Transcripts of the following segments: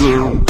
You.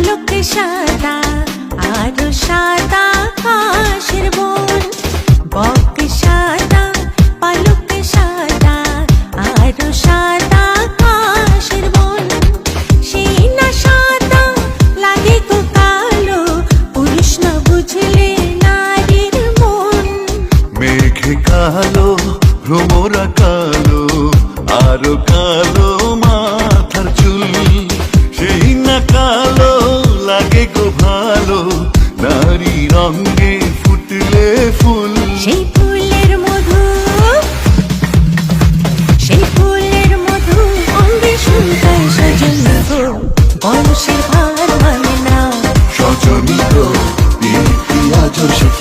আলোক সাদা আরও সাদা আকাশের বন বক সাদা, পালক সাদা আরও সাদা আকাশের বন সেই না সাদা, লাগে তো কালো, পুরুষ না বুঝলে নারীর মন। মেঘে কালো, ভ্রমরা কালো, আরও কালো সেই ফুলের মধু সেই ফুলের মধু অঙ্গে শুনতাই মানে সজনী গো। বংশের ভার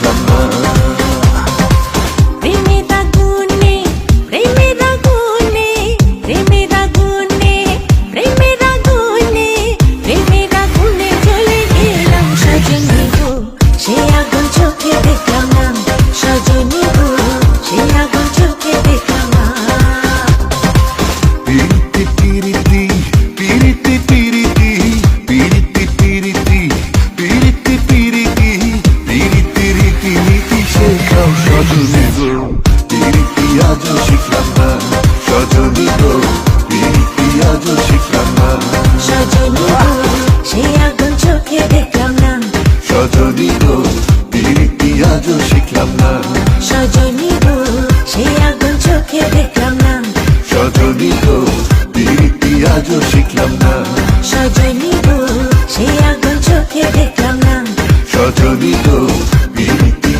যদি তো বিরীতি